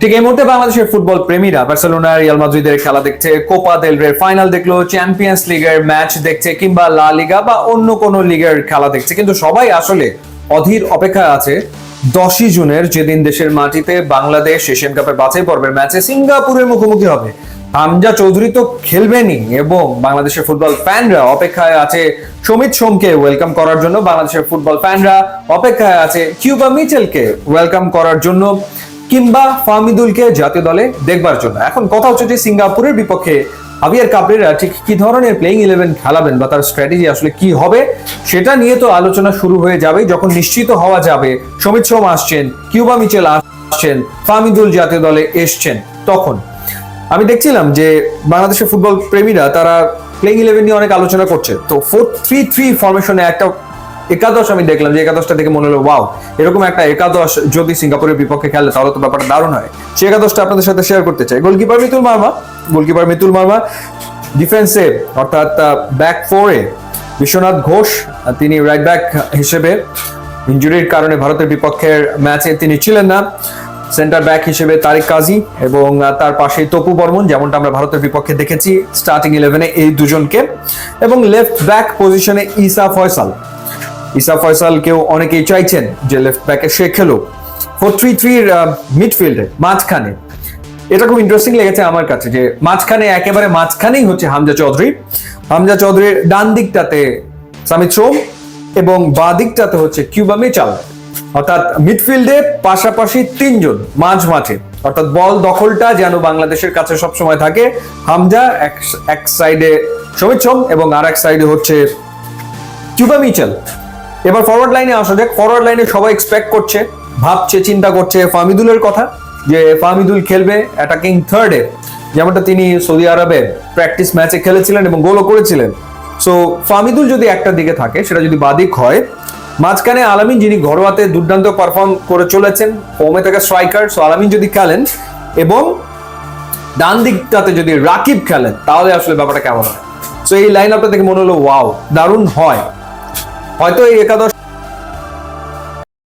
ঠিক এই মুহূর্তে বাংলাদেশের ফুটবল প্রেমীরা বার্সেলোনা, রিয়াল মাদ্রিদের খেলা দেখছে, কোপা দেল রে ফাইনাল দেখল চ্যাম্পিয়ন্স লিগের ম্যাচ দেখছে, কিংবা লা লিগা বা অন্য কোনো লিগের খেলা দেখছে। কিন্তু সবাই আসলে অধীর অপেক্ষায় আছে দশই জুনের, যেদিন দেশের মাটিতে বাংলাদেশ এশিয়ান কাপের বাছাই পর্বের ম্যাচে সিঙ্গাপুরের মুখোমুখি হবে। হামজা চৌধুরী তো খেলবেনই, এবং বাংলাদেশের ফুটবল ফ্যানরা অপেক্ষায় আছে সমিত সোমকে ওয়েলকাম করার জন্য। বাংলাদেশের ফুটবল ফ্যানরা অপেক্ষায় আছে কিউবা মিচেলকে ওয়েলকাম করার জন্য। কিংবা ফাহমিদুলকে জাতীয় দলে দেখবার জন্য। এখন কথা হচ্ছে যে সিঙ্গাপুরের বিপক্ষে হাবিয়ার কাবরেরা ঠিক কি ধরনের প্লেইং ইলেভেন খেলাবেন বা তার স্ট্র্যাটেজি আসলে কি হবে, সেটা নিয়ে তো আলোচনা শুরু হয়ে যাবে, যখন নিশ্চিত হওয়া যাবে। সমিত সোম আসছেন, কিউবা মিচেল আসছেন, ফাহমিদুল জাতীয় দলে এসছেন তখন। আমি দেখছিলাম যে বাংলাদেশের ফুটবল প্রেমীরা তারা প্লেইং ইলেভেন নিয়ে অনেক আলোচনা করছে। তো ফোর থ্রি থ্রি ফরমেশনে একটা একাদশ আমি দেখলাম যে একাদশটা দেখে মনে হলো, ওয়াও, এরকম একটা একাদশ যদি সিঙ্গাপুরের বিপক্ষে খেলে, তাহলে তো ব্যাপারটা দারুণ হয়। সেই একাদশটা আপনাদের সাথে শেয়ার করতে চাই। গোলকিপার মিতুল মার্মা গোলকিপার মিতুল মার্মা ডিফেন্সে অর্থাৎ ব্যাক ফোরে বিশ্বনাথ ঘোষ তিনি রাইট ব্যাক হিসেবে। ইঞ্জুরির কারণে ভারতের বিপক্ষের ম্যাচে তিনি ছিলেন না। সেন্টার ব্যাক হিসেবে তারিক কাজী এবং তার পাশে তপু বর্মন, যেমনটা আমরা ভারতের বিপক্ষে দেখেছি স্টার্টিং ইলেভেনে এই দুজনকে। এবং লেফট ব্যাক পজিশনে ইসা ফয়সাল। ইসা ফয়সাল কেউ অনেকেই চাইছেন যে লেফট ব্যাকে সে খেলুক। ফোর থ্রি থ্রির মিডফিল্ডে মাঝখানে। এটা খুব ইন্টারেস্টিং লেগেছে আমার কাছে যে মাঝখানে একেবারে মাঝখানেই হচ্ছে হামজা চৌধুরী। হামজা চৌধুরীর ডান দিকটাতে সামিত সোম এবং বাঁ দিকটাতে হচ্ছে কিউবা মিচাল। অর্থাৎ মিডফিল্ডে পাশাপাশি তিনজন মাঝ মাঠে অর্থাৎ বল দখলটা যেন বাংলাদেশের কাছে সবসময় থাকে। হামজা এক এক সাইডে সমিত সোম এবং আর এক সাইডে হচ্ছে কিউবা মিচেল। এবার ফরওয়ার্ড লাইনে আসা যাক। ফরওয়ার্ড লাইনে সবাই এক্সপেক্ট করছে, ভাবছে, চিন্তা করছে ফামিদুলের কথা, যে ফামিদুল খেলবে অ্যাটাকিং থার্ডে যেমনটা তিনি সৌদি আরবে প্র্যাকটিস ম্যাচে খেলেছিলেন এবং গোলও করেছিলেন। সো ফামিদুল যদি একটা দিকে থাকে, সেটা যদি বাদিক হয়, মাঝখানে আলামিন যিনি ঘরোয়াতে দুর্দান্ত পারফর্ম করে চলেছেন ফোমে থেকে স্ট্রাইকার সো আলামিন যদি খেলেন এবং ডান দিকটাতে যদি রাকিব খেলেন, তাহলে আসলে ব্যাপারটা কেমন হয়? সো এই লাইন আপটা দেখে মনে হলো ওয়াও দারুণ হয়। হয়তো এই একাদশ